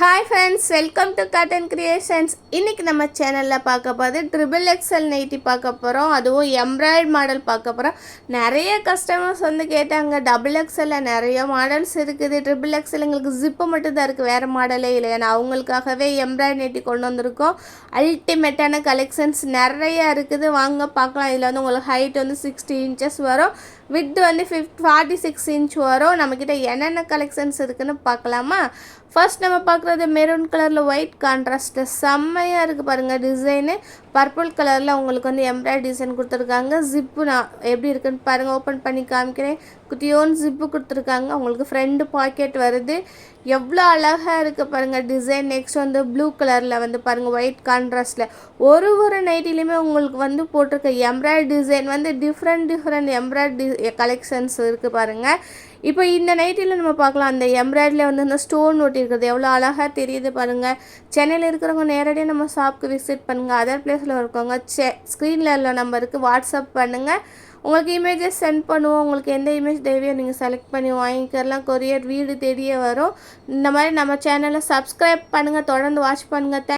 Hi friends welcome to Cotton Creations இன்றைக்கி நம்ம சேனலில் பார்க்க போகிறது ட்ரிபிள் எக்ஸல் நைட்டி பார்க்க போகிறோம் அதுவும் எம்ப்ராய்டு மாடல் பார்க்க போகிறோம் நிறைய கஸ்டமர்ஸ் வந்து கேட்டாங்க டபுள் எக்ஸலில் நிறைய மாடல்ஸ் இருக்குது. ட்ரிபிள் எக்ஸல் எங்களுக்கு ஜிப்பு மட்டும்தான் இருக்குது வேறு மாடலே இல்லை ஏன்னா அவங்களுக்காகவே எம்ப்ராய்ட் நைட்டி கொண்டு வந்திருக்கோம். அல்டிமேட்டான கலெக்ஷன்ஸ் நிறைய இருக்குது. வாங்க பார்க்கலாம். இதில் வந்து உங்களுக்கு ஹைட் வந்து சிக்ஸ்டி இன்ச்சஸ் வரும். வித் வந்து ஃபிஃப்ட் ஃபார்ட்டி சிக்ஸ் இன்ச் வரும். நம்மக்கிட்ட என்னென்ன கலெக்ஷன்ஸ் இருக்குன்னு பார்க்கலாமா? ஃபர்ஸ்ட் நம்ம பார்க்குறது மெரூன் கலரில் ஒயிட் கான்ட்ராஸ்ட்டில் செம்மையாக இருக்குது பாருங்கள் டிசைனு பர்பிள் கலரில் உங்களுக்கு வந்து எம்ப்ராய்டரி டிசைன் கொடுத்துருக்காங்க. ஜிப்பு நான் எப்படி இருக்குன்னு பாருங்கள் ஓப்பன் பண்ணி காமிக்கிறேன். குட்டியோன் ஜிப்பு கொடுத்துருக்காங்க. உங்களுக்கு ஃப்ரெண்டு பாக்கெட் வருது. எவ்வளோ அழகாக இருக்குது பாருங்கள் டிசைன் நெக்ஸ்ட் வந்து ப்ளூ கலரில் வந்து பாருங்கள் ஒயிட் கான்ட்ராஸ்ட்டில் ஒரு ஒரு நைட்டிலையுமே உங்களுக்கு வந்து போட்டிருக்க எம்ப்ராய்டரி டிசைன் வந்து டிஃப்ரெண்ட் டிஃப்ரெண்ட் எம்ப்ராய்டரி கலெக்ஷன்ஸ் இருக்குது பாருங்கள் இப்போ இந்த நைட்டியில் நம்ம பார்க்கலாம் அந்த எம்ப்ராய்டரியில் வந்து இந்த ஸ்டோன் ஒட்டியிருக்கிறது எவ்வளோ அழகாக தெரியுது பாருங்கள் சென்னையில் இருக்கிறவங்க நேரடியாக நம்ம ஷாப்க்கு விசிட் பண்ணுங்கள் அதர் பிளேஸில் இருக்கவங்க செ ஸ்க்ரீனில் உள்ள நம்பருக்கு வாட்ஸ்அப் பண்ணுங்கள் உங்களுக்கு இமேஜஸ் சென்ட் பண்ணுவோம். உங்களுக்கு எந்த இமேஜ் தேவையோ நீங்கள் செலக்ட் பண்ணி வாங்கிக்கலாம். கொரியர் வீடு தெரிய வரும். இந்த மாதிரி நம்ம சேனலை சப்ஸ்கிரைப் பண்ணுங்கள் தொடர்ந்து வாட்ச் பண்ணுங்கள்